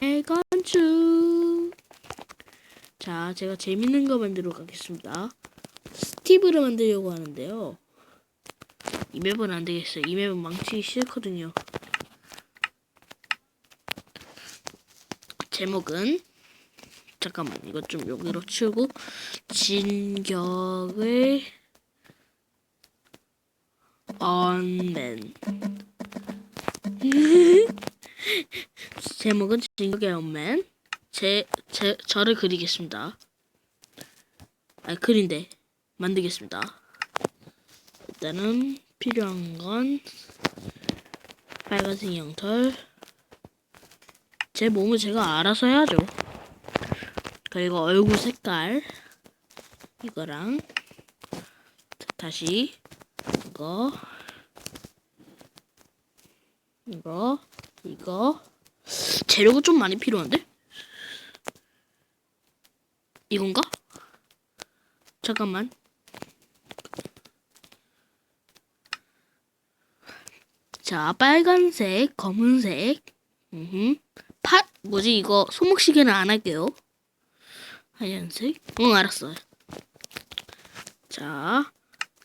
건축. 자, 제가 재밌는 거 만들어 가겠습니다. 스티브를 만들려고 하는데요. 이 맵은 안 되겠어요. 이 맵은 망치기 싫거든요. 제목은 잠깐만 이것 좀 여기로 치우고 진격의 언맨 제목은 진격의 언맨. 제, 제 저를 그리겠습니다. 아 그린데 만들겠습니다. 일단은 필요한 건 빨간색 양털. 제 몸을 제가 알아서 해야죠. 그리고 얼굴 색깔. 이거랑 다시 이거. 이거 이거 재료가 좀 많이 필요한데? 이건가? 잠깐만. 자 빨간색 검은색. 음 팥? 뭐지 이거? 소목시계는 안 할게요. 하얀색? 응 알았어요 자,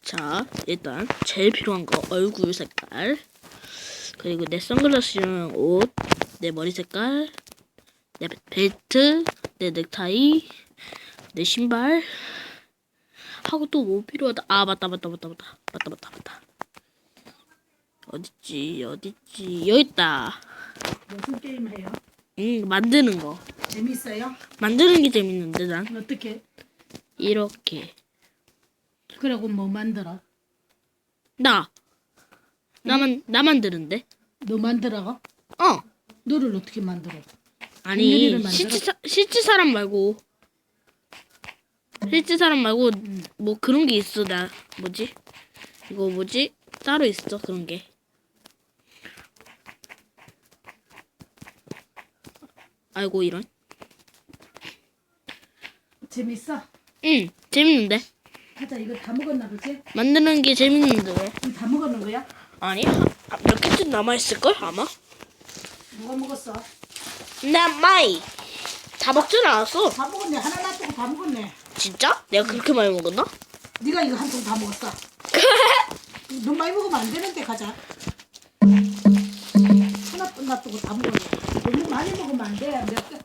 자 일단 제일 필요한 거 얼굴 색깔. 그리고 내 선글라스랑 옷, 내 머리 색깔, 내 벨트, 내 넥타이, 내 신발. 하고 또 뭐 필요하다. 아 맞다 맞다 맞다 맞다. 맞다 맞다 맞다. 어딨지 어딨지. 여기 있다. 무슨 게임 해요? 응 만드는 거. 재밌어요? 만드는 게 재밌는데 난. 어떻게? 이렇게. 그러고 뭐 만들어? 나. 나만 나 만드는데? 너 만들어? 어 너를 어떻게 만들어? 아니 공유리를 만들어? 실제 사, 실제 사람 말고 실제 사람 말고 뭐 그런 게 있어 나 뭐지 이거 뭐지 따로 있어 그런 게 아이고 이런 재밌어? 응 재밌는데 하자 이거 다 먹었나 보지? 만드는 게 재밌는데 왜 이거 다 먹었는 거야? 아니 한- 몇 개쯤 남아 있을 걸 아마 누가 먹었어? 나 마이. 다 먹진 않았어. 다 먹었네. 하나 놔두고 다 먹었네. 진짜? 내가 그렇게 많이 먹었나? 네가 이거 한 통 다 먹었어 너무 많이 먹으면 안 되는데 가자. 하나 놔두고 다 먹었네. 너무 많이 먹으면 안 돼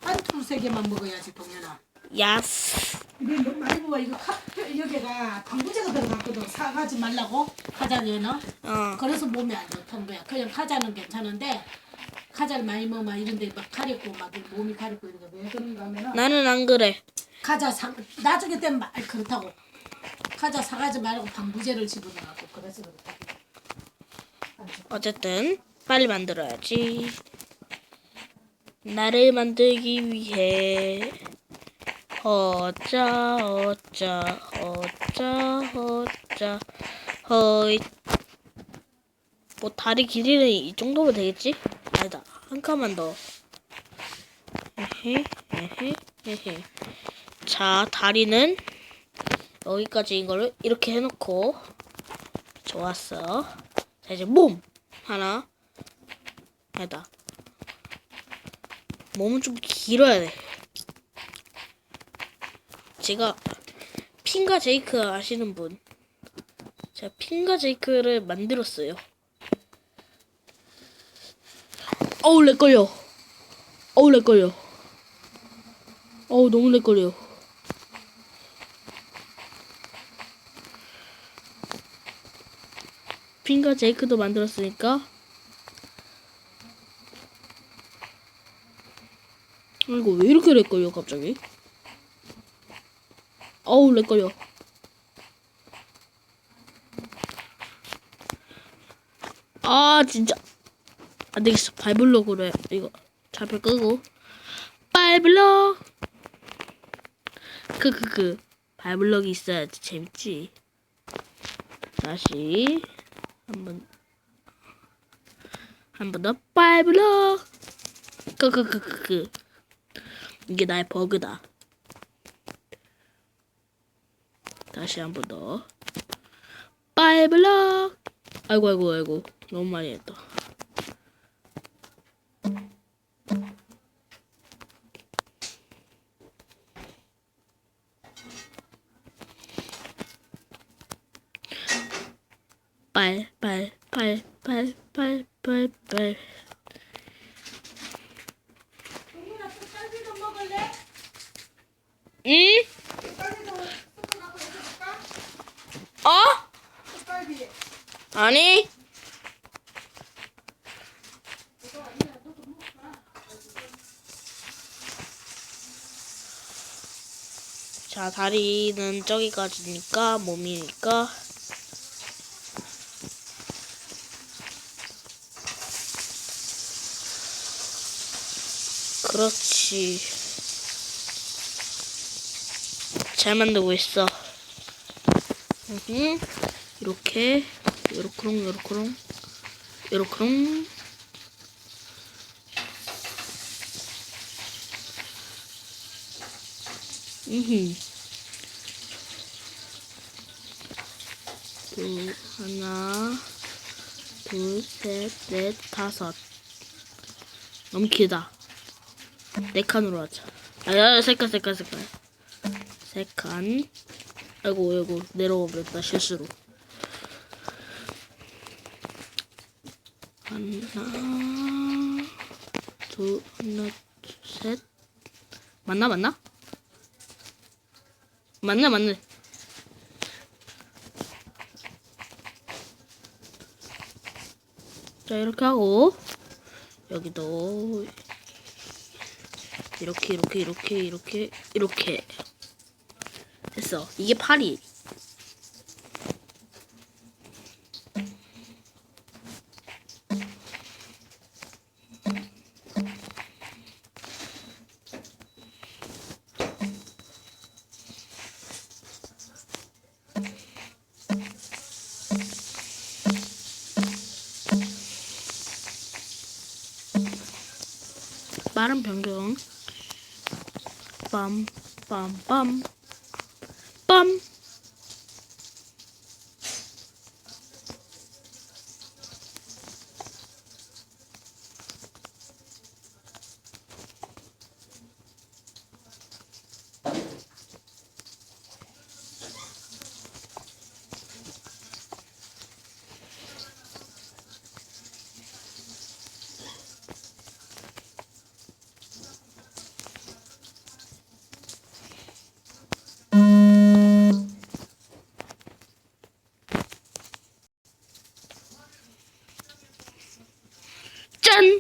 한 두세 개만 먹어야지 동현아. 야스. 이게 너무 많이 먹어. 이거 카 여기가 방부제가 들어갔거든. 사가지 말라고? 가자기에는. 어. 그래서 몸에 안 좋다는 거야. 그냥 가자는 괜찮은데 가자를 많이 먹으면 이런 데 막 가렵고 막 몸이 가렵고 이런 거왜 그런가 하면은 나는 안 그래. 가자 사 나중에 되면 말 그렇다고. 가자 사가지 말고 방부제를 집어넣고 그래서 그렇다. 어쨌든 빨리 만들어야지. 나를 만들기 위해. 어짜 어짜 어짜 어짜 허이. 뭐 다리 길이는 이 정도면 되겠지? 아니다. 한 칸만 더. 에헤 에헤 에헤. 자 다리는 여기까지인 거를 이렇게 해놓고. 좋았어. 자 이제 몸 하나. 해다. 몸은 좀 길어야 돼. 제가 핀과 제이크 아시는 분. 제가 핀과 제이크를 만들었어요 어우 렉걸려 어우 렉걸려 어우 너무 렉걸려 핀과 제이크도 만들었으니까. 이거 왜 이렇게 렉걸려 갑자기? 어우 렉걸려. 아 진짜 안 되겠어. 발블록으로 해. 이거 잡을 끄고. 발블록! 크크크 발블록이 있어야지 재밌지. 다시 한 번. 한 번 더. 빨블럭 크크크크크 이게 나의 버그다. 다시 한 번 더. 빨블럭 아이고 아이고 아이고. 너무 많이 했다 빨, 빨, 빨, 빨, 빨, 빨, 빨. 응? 어? 아니. 자, 다리는 저기까지니까 몸이니까 그렇지. 잘 만들고 있어. 응. 이렇게, 요렇게롱, 요렇게롱, 요렇게롱. 음. 둘, 하나, 둘, 셋, 넷, 다섯. 너무 길다. 네 칸으로 하자. 아, 야, 세 칸, 세 칸, 세 칸. 세 칸. 아이고, 아이고, 내려가 버렸다, 실수로. 하나, 둘, 하나, 둘, 셋. 맞나, 맞나? 맞네, 맞네. 자, 이렇게 하고, 여기도, 이렇게, 이렇게, 이렇게, 이렇게, 이렇게. 됐어. 이게 팔이. 빠른 변경. bum, bum, bum, bum.